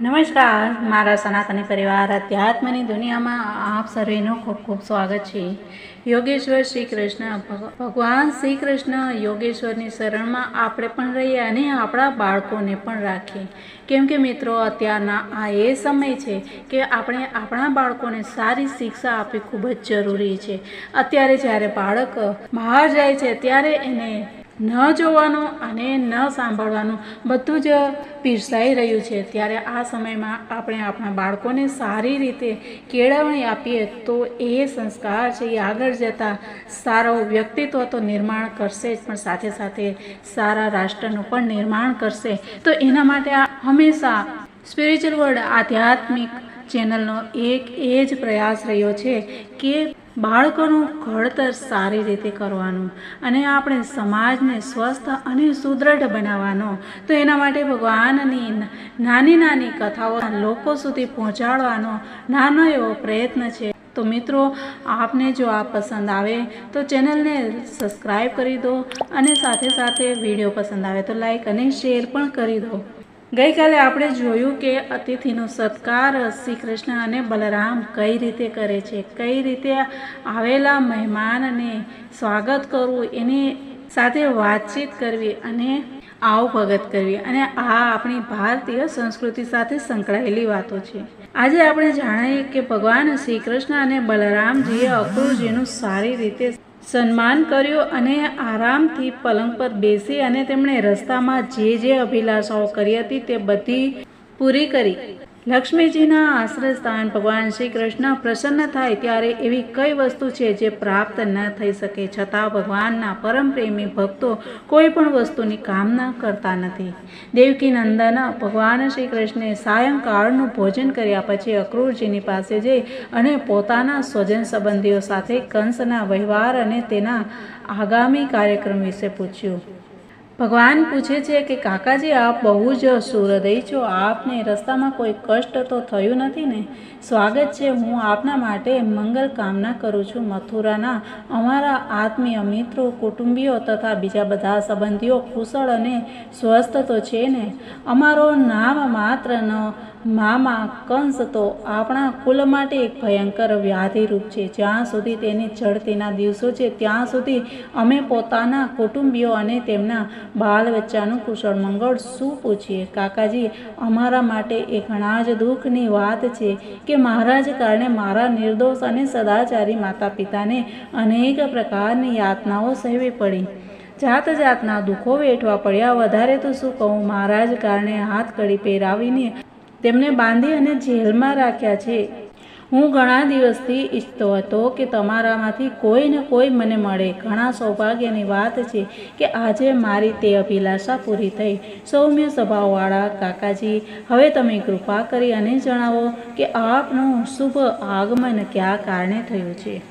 નમસ્કાર, મારા સનાતની પરિવાર, અધ્યાત્મની દુનિયામાં આપ સર્વેનું ખૂબ ખૂબ સ્વાગત છે. યોગેશ્વર શ્રી કૃષ્ણ ભગવાન શ્રી કૃષ્ણ યોગેશ્વરની શરણમાં આપણે પણ રહીએ અને આપણા બાળકોને પણ રાખીએ. કેમ કે મિત્રો, અત્યારના આ એ સમય છે કે આપણે આપણા બાળકોને સારી શિક્ષા આપવી ખૂબ જ જરૂરી છે. અત્યારે જ્યારે બાળક બહાર જાય છે, ત્યારે એને ન જોવાનું અને ન સાંભળવાનું બધું જ પીરસાઈ રહ્યું છે. ત્યારે આ સમયમાં આપણે આપણા બાળકોને સારી રીતે કેળવણી આપીએ તો એ સંસ્કાર છે એ આગળ જતાં સારો વ્યક્તિત્વ તો નિર્માણ કરશે જ, પણ સાથે સાથે સારા રાષ્ટ્રનું પણ નિર્માણ કરશે. તો એના માટે હંમેશા સ્પિરિચ્યુઅલ વર્લ્ડ આધ્યાત્મિક ચેનલનો એક એ જ પ્રયાસ રહ્યો છે કે બાળકોનું ઘડતર સારી રીતે કરવાનું અને આપણે સમાજને સ્વસ્થ અને સુદૃઢ બનાવવાનો. તો એના માટે ભગવાનની નાની નાની કથાઓ લોકો સુધી પહોંચાડવાનો નાનો એવો પ્રયત્ન છે. તો મિત્રો, આપને જો આ પસંદ આવે તો ચેનલને સબસ્ક્રાઈબ કરી દો અને સાથે સાથે વીડિયો પસંદ આવે તો લાઈક અને શેર પણ કરી દો. ગઈકાલે આપણે જોયું કે અતિથિનો સત્કાર શ્રી કૃષ્ણ અને બલરામ કઈ રીતે કરે છે, કઈ રીતે આવેલા મહેમાનને સ્વાગત કરવું એની સાથે વાતચીત કરવી અને આવ ભગત કરવી અને આ આપણી ભારતીય સંસ્કૃતિ સાથે સંકળાયેલી વાતો છે. આજે આપણે જાણીએ કે ભગવાન શ્રી કૃષ્ણ અને બલરામજીએ અક્રૂરજીનું સારી રીતે સન્માન કર્યું અને આરામથી પલંગ પર બેસી અને તેમણે રસ્તામાં જે જે અભિલાષાઓ કરી હતી તે બધી પૂરી કરી. લક્ષ્મીજીના આશ્રય સ્થાન ભગવાન શ્રી કૃષ્ણ પ્રસન્ન થાય ત્યારે એવી કઈ વસ્તુ છે જે પ્રાપ્ત ન થઈ શકે? છતાં ભગવાનના પરમ પ્રેમી ભક્તો કોઈ પણ વસ્તુની કામના કરતા નથી. દેવકી નંદન ભગવાન શ્રી કૃષ્ણે સાયંકાળનું ભોજન કર્યા પછી અક્રૂરજીની પાસે જઈ અને પોતાના સ્વજન સંબંધીઓ સાથે કંસના, વ્યવહાર અને તેના આગામી કાર્યક્રમ વિશે પૂછ્યું. ભગવાન પૂછે છે કે, કાકાજી, આપ બહુ જ સુહૃદય છો. આપને રસ્તામાં કોઈ કષ્ટ તો થયું નથી ને? સ્વાગત છે. હું આપના માટે મંગલ કામના કરું છું. મથુરાના અમારા આત્મીય મિત્રો, કુટુંબીઓ તથા બીજા બધા સંબંધીઓ કુશળ અને સ્વસ્થ તો છે ને? અમારો નામ માત્રનો મામા કંસ તો આપણા કુલ માટે એક ભયંકર વ્યાધિરૂપ છે. જ્યાં સુધી તેની ચડતીના દિવસો છે, ત્યાં સુધી અમે પોતાના કુટુંબીઓ અને તેમના બાળ બચ્ચાનું કુશળ મંગળ શું પૂછીએ? કાકાજી, અમારા માટે એ ઘણા જ દુઃખની વાત છે કે મારા જ કારણે મારા નિર્દોષ અને સદાચારી માતા પિતાને અનેક પ્રકારની યાતનાઓ સહેવી પડી. જાત જાતના દુઃખો વેઠવા પડ્યા. વધારે તો શું કહું? મારા જ કારણે હાથ કડી પહેરાવીને તેમને બાંધી અને જેલમાં રાખ્યા છે. હું ઘણા દિવસથી ઈચ્છતો હતો કે તમારામાંથી કોઈ ને કોઈ મને મળે. ઘણા સૌભાગ્યની વાત છે કે આજે મારી તે અભિલાષા પૂરી થઈ. સૌમ્ય સ્વભાવવાળા કાકાજી, હવે તમે કૃપા કરી અને જણાવો કે આપનું શુભ આગમન કયા કારણે થયું છે?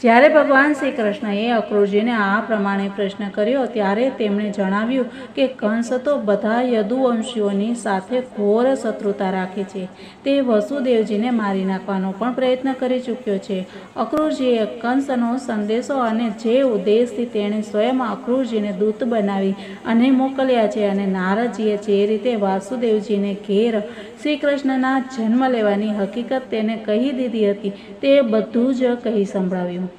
જ્યારે ભગવાન શ્રી કૃષ્ણએ અક્રૂરજીને આ પ્રમાણે પ્રશ્ન કર્યો ત્યારે તેમણે જણાવ્યું કે કંસ તો બધા યદુવંશીઓની સાથે ઘોર શત્રુતા રાખે છે. તે વસુદેવજીને મારી નાખવાનો પણ પ્રયત્ન કરી ચૂક્યો છે. અક્રૂરજીએ કંસનો સંદેશો અને જે ઉદ્દેશથી તેણે સ્વયં અક્રૂરજીને દૂત બનાવી અને મોકલ્યા છે અને નારદજીએ જે રીતે વાસુદેવજીને ઘેર શ્રી કૃષ્ણના જન્મ લેવાની હકીકત તેને કહી દીધી હતી તે બધું જ કહી સંભળાવ્યું.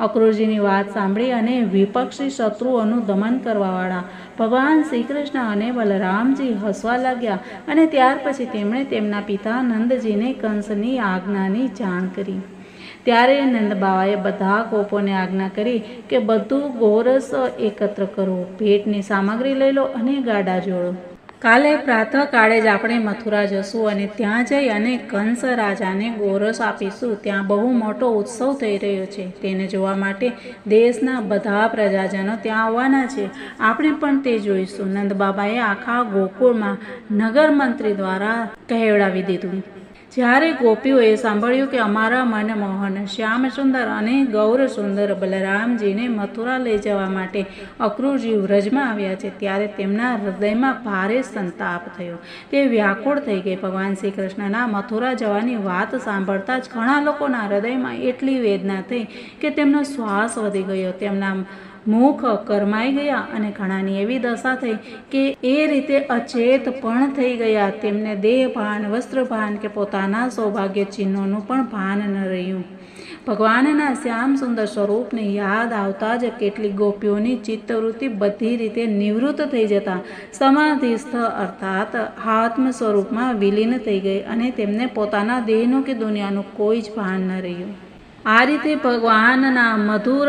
અક્રૂરજીની વાત સાંભળી અને વિપક્ષી શત્રુઓનું દમન કરવાવાળા ભગવાન શ્રી કૃષ્ણ અને બલરામજી હસવા લાગ્યા અને ત્યાર પછી તેમણે તેમના પિતા નંદજીને કંસની આજ્ઞાની જાણ કરી. ત્યારે નંદબાવાએ બધા ગોપોને આજ્ઞા કરી કે બધું ગોરસ એકત્ર કરો, ભેટની સામગ્રી લઈ લો અને ગાડા જોડો. કાલે પ્રાતઃકાળે જ આપણે મથુરા જશું અને ત્યાં જઈ અને કંસ રાજાને ગોરસ આપીશું. ત્યાં બહુ મોટો ઉત્સવ થઈ રહ્યો છે. તેને જોવા માટે દેશના બધા પ્રજાજનો ત્યાં આવવાના છે. આપણે પણ તે જોઈશું. નંદબાબાએ આખા ગોકુળમાં નગર મંત્રી દ્વારા કહેવડાવી દીધું. જ્યારે ગોપીઓએ સાંભળ્યું કે અમારા મનમોહન શ્યામ સુંદર અને ગૌર સુંદર બલરામજીને મથુરા લઈ જવા માટે અક્રૂરજી વ્રજમાં આવ્યા છે, ત્યારે તેમના હૃદયમાં ભારે સંતાપ થયો. તે વ્યાકુળ થઈ ગઈ. ભગવાન શ્રી કૃષ્ણના મથુરા જવાની વાત સાંભળતા જ ઘણા લોકોના હૃદયમાં એટલી વેદના થઈ કે તેમનો શ્વાસ વધી ગયો. તેમના મુખ કરમાઈ ગયા અને ઘણાની એવી દશા થઈ કે એ રીતે અચેત પણ થઈ ગયા. તેમને દેહ ભાન, વસ્ત્ર ભાન કે પોતાના સૌભાગ્ય ચિહ્નોનું પણ ભાન ન રહ્યું. ભગવાનના શ્યામ સુંદર સ્વરૂપને યાદ આવતા જ કેટલીક ગોપીઓની ચિત્તવૃત્તિ બધી રીતે નિવૃત્ત થઈ જતા. સમાધિસ્થ અર્થાત આત્મ સ્વરૂપમાં વિલીન થઈ ગઈ અને તેમને પોતાના દેહનું કે દુનિયાનું કોઈ જ ભાન ન રહ્યું. આ રીતે ભગવાનના મધુર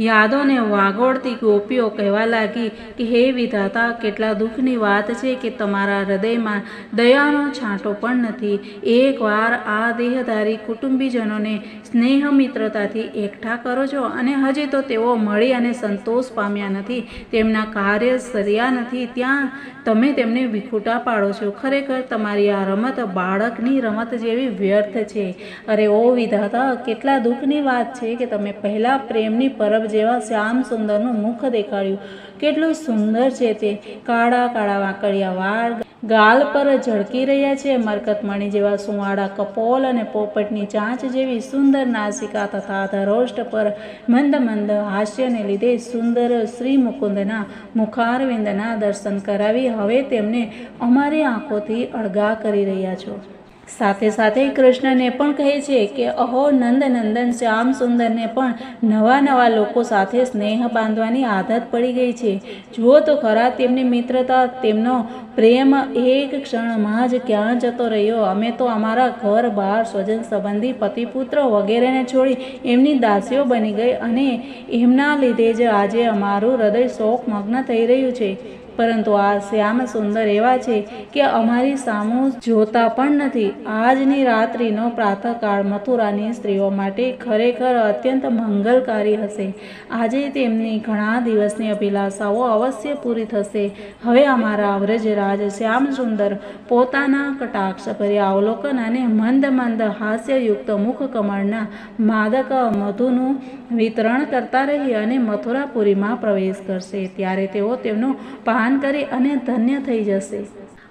યાદોને વાગોળતી ગોપીઓ કહેવા લાગી કે, હે વિધાતા, કેટલા દુઃખની વાત છે કે તમારા હૃદયમાં દયાનો છાંટો પણ નથી. એકવાર આ દેહધારી કુટુંબીજનોને સ્નેહ મિત્રતાથી એકઠા કરો છો અને હજી તો તેઓ મળી અને સંતોષ પામ્યા નથી, તેમના કાર્ય સર્યા નથી, ત્યાં તમે તેમને વિખૂટા પાડો છો. ખરેખર તમારી આ રમત બાળકની રમત જેવી વ્યર્થ છે. અરે ઓ વિધાતા, કેટલા દુઃખની વાત છે કે તમે પહેલાં પ્રેમની પરબ જેવા શ્યામ સુંદરનું મુખ દેખાડ્યું. કેટલું સુંદર છે તે. કાળા કાળા વાંકડિયા વાળ, ગાલ પર ઝળકી રહ્યા છે મરકતમણી જેવા સુંવાળા કપોલ અને પોપટની ચાંચ જેવી સુંદર નાસિકા તથા ધરોષ્ટ પર મંદ મંદ હાસ્યને લીધે સુંદર શ્રી મુકુંદના મુખારવિંદના દર્શન કરાવી હવે તેમને અમારી આંખોથી અળગા કરી રહ્યા છો. સાથે સાથે કૃષ્ણને પણ કહે છે કે, અહો નંદ નંદન શ્યામ સુંદરને પણ નવા નવા લોકો સાથે સ્નેહ બાંધવાની આદત પડી ગઈ છે. જુઓ તો ખરા તેમની મિત્રતા, તેમનો પ્રેમ એક ક્ષણમાં જ ક્યાં જતો રહ્યો? અમે તો અમારા ઘર બહાર સ્વજન સંબંધી પતિપુત્ર વગેરેને છોડી એમની દાસીઓ બની ગઈ અને એમના લીધે જ આજે અમારું હૃદય શોકમગ્ન થઈ રહ્યું છે. પરંતુ આ શ્યામ સુંદર એવા છે કે અમારી સામું જોતા પણ નથી. આજની રાત્રિનો પ્રાતઃકાળ મથુરાની સ્ત્રીઓ માટે ખરેખર અત્યંત મંગલકારી હશે. આજે તેમની ઘણા દિવસની અભિલાષાઓ અવશ્ય પૂરી થશે. હવે અમારા વ્રજરાજ શ્યામ સુંદર પોતાના કટાક્ષ ભર્યા અવલોકન અને મંદ મંદ હાસ્યયુક્ત મુખ કમળના માદક મધુનું વિતરણ કરતા રહી અને મથુરાપુરીમાં પ્રવેશ કરશે. ત્યારે તેઓ તેમનું પાન કરી અને ધન્ય થઈ જશે.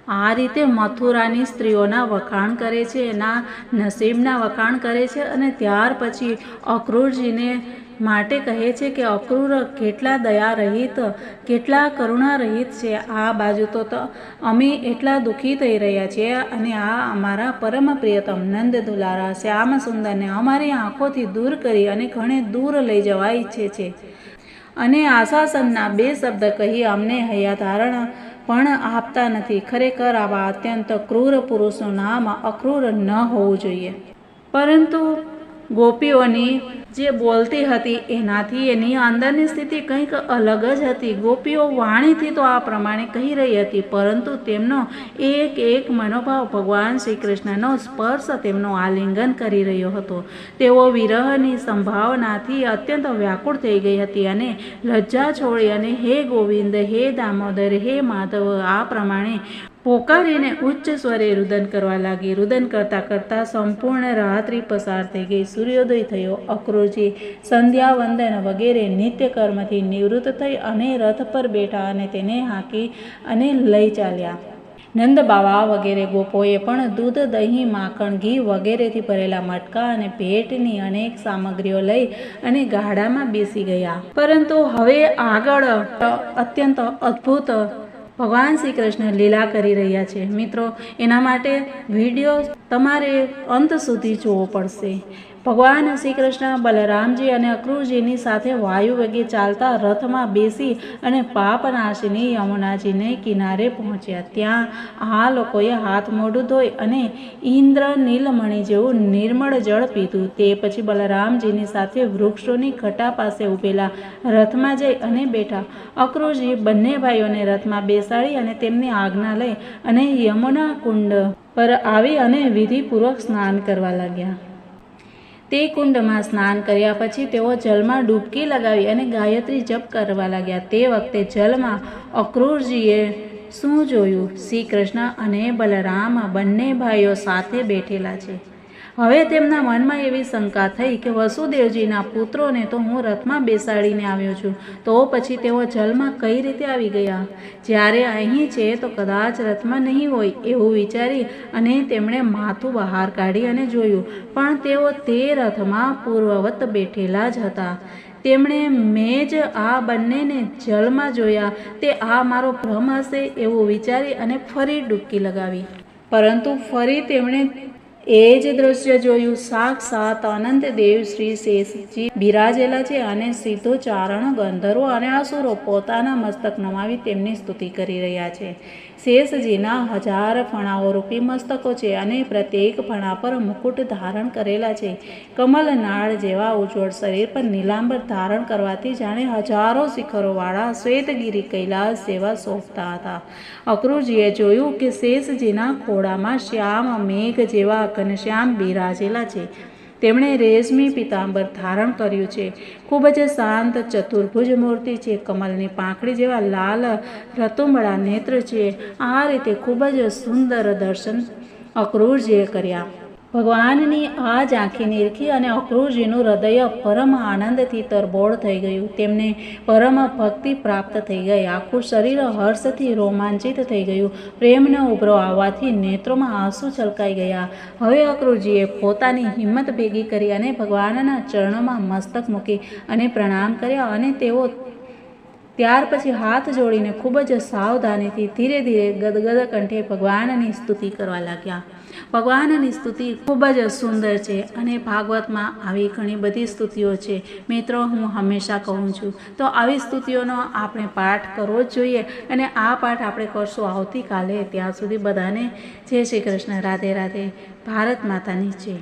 આ રીતે મથુરાની સ્ત્રીઓના વખાણ કરે છે, એના નસીબના વખાણ કરે છે અને ત્યાર પછી અક્રૂરજીને માટે કહે છે કે, અક્રૂર કેટલા દયા રહિત કેટલા કરુણા રહિત છે. આ બાજુ તો, અમે એટલા દુઃખી થઈ રહ્યા છીએ અને આ અમારા પરમ પ્રિયતમ નંદ દુલારા શ્યામ સુંદરને અમારી આંખોથી દૂર કરી અને ઘણે દૂર લઈ જવા ઈચ્છે છે. અને આશાસનના બે શબ્દ કહી અમને હૈયાધારણ પણ આપતા નથી. ખરેખર આવા અત્યંત ક્રૂર પુરુષનું નામ અક્રૂર ન હોવું જોઈએ. પરંતુ ગોપીઓની જે બોલતી હતી, એનાથી એની અંદરની સ્થિતિ કંઈક અલગ જ હતી. ગોપીઓ વાણીથી તો આ પ્રમાણે કહી રહી હતી, પરંતુ તેમનો એક એક મનોભાવ ભગવાન શ્રી કૃષ્ણનો સ્પર્શ તેમનો આલિંગન કરી રહ્યો હતો. તેઓ વિરહની સંભાવનાથી અત્યંત વ્યાકુળ થઈ ગઈ હતી અને લજ્જા છોડી અને, હે ગોવિંદ, હે દામોદર, હે માધવ, આ પ્રમાણે પોકારીને ઉચ્ચ સ્વરે રુદન કરવા લાગી. રુદન કરતાં કરતાં સંપૂર્ણ રાત્રિ પસાર થઈ ગઈ. સૂર્યોદય થયો અક્રોજી. સંધ્યા વંદન વગેરે નિત્યકર્મથી નિવૃત્ત થઈ અને રથ પર બેઠા અને તેને હાંકી અને લઈ ચાલ્યા. નંદ બાવા વગેરે ગોપોએ પણ દૂધ, દહીં, માખણ, ઘી વગેરેથી ભરેલા મટકા અને ભેટની અનેક સામગ્રીઓ લઈ અને ગાડામાં બેસી ગયા. પરંતુ હવે આગળ અત્યંત અદ્ભુત ભગવાન શ્રી કૃષ્ણ લીલા કરી રહ્યા છે. મિત્રો, એના માટે વીડિયો તમારે અંત સુધી જોવો પડશે. ભગવાન શ્રી કૃષ્ણ બલરામજી અને અક્રુરજીની સાથે વાયુ વેગે ચાલતા રથમાં બેસી અને પાપનાશીની યમુનાજીને કિનારે પહોંચ્યા. ત્યાં આ લોકોએ હાથ મોઢું ધોઈ અને ઇન્દ્ર નીલમણી જેવું નિર્મળ જળ પીધું. તે પછી બલરામજીની સાથે વૃક્ષોની ઘટા પાસે ઊભેલા રથમાં જઈ અને બેઠા. અક્રુરજી બંને ભાઈઓને રથમાં બેસાડી અને તેમની આજ્ઞા લઈ અને યમુના કુંડ પર આવી અને વિધિપૂર્વક સ્નાન કરવા લાગ્યા. તે કુંડમાં સ્નાન કર્યા પછી તેઓ જલમાં ડૂબકી લગાવી અને ગાયત્રી જપ કરવા લાગ્યા. તે વખતે જલમાં અક્રૂરજીએ શું જોયું? શ્રી કૃષ્ણ અને બલરામ બંને ભાઈઓ સાથે બેઠેલા છે. હવે તેમના મનમાં એવી શંકા થઈ કે વસુદેવજીના પુત્રોને તો હું રથમાં બેસાડીને આવ્યો છું. તો પછી તેઓ જલમાં કઈ રીતે આવી ગયા? જ્યારે અહીં છે તો કદાચ રથમાં નહીં હોય એવું વિચારી અને તેમણે માથું બહાર કાઢી અને જોયું. પણ તેઓ તે રથમાં પૂર્વવત બેઠેલા જ હતા. તેમણે મેં જ આ બંનેને જલમાં જોયા. તે આ મારો ભ્રમ હશે એવું વિચારી અને ફરી ડૂબકી લગાવી. પરંતુ ફરી તેમણે એ જ દ્રશ્ય જોયું. સાક્ષાત અનંત દેવ શ્રી શેષજી બિરાજેલા છે અને સીધો ચારણ ગંધર્વો અને અસુરો પોતાના મસ્તક નમાવી તેમની સ્તુતિ કરી રહ્યા છે. શેષજીના હજાર ફણાઓ રૂપી મસ્તકો છે અને પ્રત્યેક ફણા પર મુકુટ ધારણ કરેલા છે. કમલનાળ જેવા ઉજ્જવળ શરીર પર નીલાંબર ધારણ કરવાથી જાણે હજારો શિખરોવાળા શ્વેતગીરી કૈલાસ જેવા શોભતા હતા. અક્રુજીએ જોયું કે શેષજીના ખોળામાં શ્યામ મેઘ જેવા ઘનશ્યામ બિરાજેલા છે. તેમણે રેશમી પિતાંબર ધારણ કર્યું છે. ખૂબ જ શાંત, ચતુર્ભુજ મૂર્તિ છે. કમલની પાંખડી જેવા લાલ રતુમળા નેત્ર છે. આ રીતે ખૂબ જ સુંદર દર્શન અક્રૂરજીએ કર્યા. ભગવાનની આ ઝાંખી નિરખી અને અક્રૂરજીનું હૃદય પરમ આનંદથી તરબોળ થઈ ગયું. તેમને પરમ ભક્તિ પ્રાપ્ત થઈ ગઈ. આખું શરીર હર્ષથી રોમાંચિત થઈ ગયું. પ્રેમનો ઉભરો આવવાથી નેત્રોમાં આંસુ છલકાઈ ગયા. હવે અક્રૂરજીએ પોતાની હિંમત ભેગી કરી અને ભગવાનના ચરણોમાં મસ્તક મૂકી અને પ્રણામ કર્યા અને તેઓ ત્યાર પછી હાથ જોડીને ખૂબ જ સાવધાનીથી ધીરે ધીરે ગદગદ કંઠે ભગવાનની સ્તુતિ કરવા લાગ્યા. ભગવાનની સ્તુતિ ખૂબ જ સુંદર છે અને ભાગવતમાં આવી ઘણી બધી સ્તુતિઓ છે. મિત્રો, હું હંમેશા કહું છું, તો આવી સ્તુતિઓનો આપણે પાઠ કરવો જ જોઈએ અને આ પાઠ આપણે કરશું આવતીકાલે. ત્યાં સુધી બધાને જય શ્રી કૃષ્ણ. રાધે રાધે. ભારત માતાની જય.